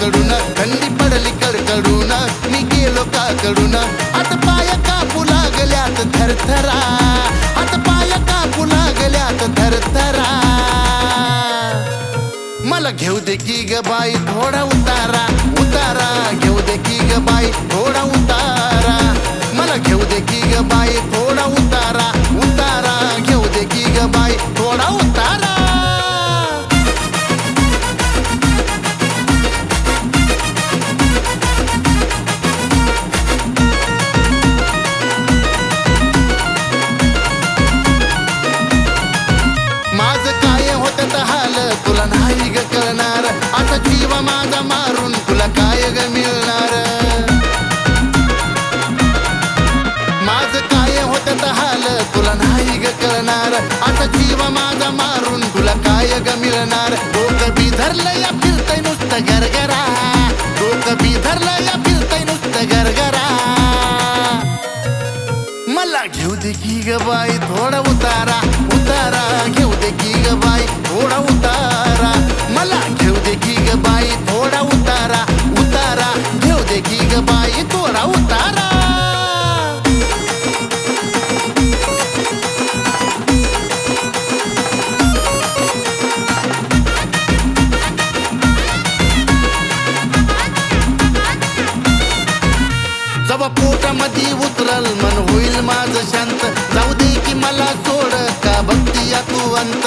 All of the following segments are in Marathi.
काकडून थंडी पडली कडकडून. मी गेलो काकडून आता पाय कापू लागल्यात थरथरा. आता पाय कापू लागल्यात थरथरा. मला घेऊ दे की ग बाई थोडा उतारा. उतारा घेऊ दे की ग बाई थोडा उतारा. मला घेऊ दे की ग बाई थोडा उतारा. उतारा घेऊ दे की ग बाई थोडा उतारा. जीव माझा मारून तुला काय ग मिळणार? माझं काय होत हाल तुला नाही ग कळणार. आता जीव माझा मारून तुला काय ग मिळणार? डोकं बी धरलं या फिरतय नुसतं गरगरा. डोकं बी धरलं या फिरतय नुसतं गरगरा. मला घेऊ दे की ग बाई थोडा उतारा जवा पोटामध्ये उतरल मन होईल माझं शांत. जाऊ दे की मला सोड का भक्ती या तू अंत?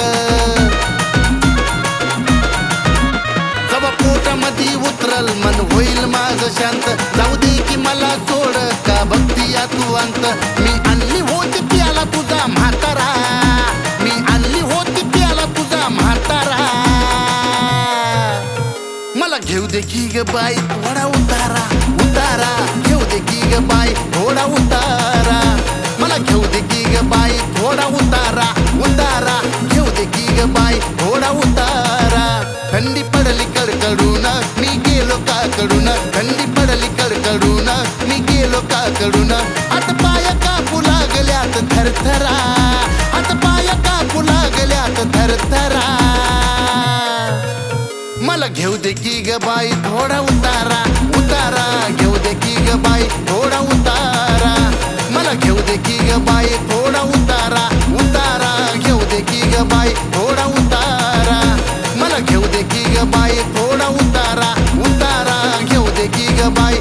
जवा पोटामध्ये उतरल मन होईल माझं शांत. जाऊ दे की मला सोड का भक्ती या तू अंत? मी आणली होती प्याला तुझा म्हातारा. मी आणली होती प्याला तुझा म्हातारा. मला घेऊ दे की ग बाई थोडा उतारा उतारा. दे की ग बाई थोडा उतारा मला घेऊ दे की ग बाई थोडा उतारा उतारा घेऊ दे की ग बाई थोडा उतारा थंडी पडली कडकडून मी गेलो काकडून थंडी पडली कडकडून मी गेलो काकडून आता पाय कापू लागल्यात थरथरा आता पाय कापू लागल्यात थरथरा मला घेऊ दे की ग बाई थोडा उतारा उतारा. घेऊ दे की ग बाई थोडा उतारा. मला घेऊ दे की ग बाई थोडा उतारा उतारा. घेऊ दे की ग बाई थोडा उतारा. मला घेऊ दे की ग बाई थोडा उतारा उतारा. घेऊ दे की ग बाई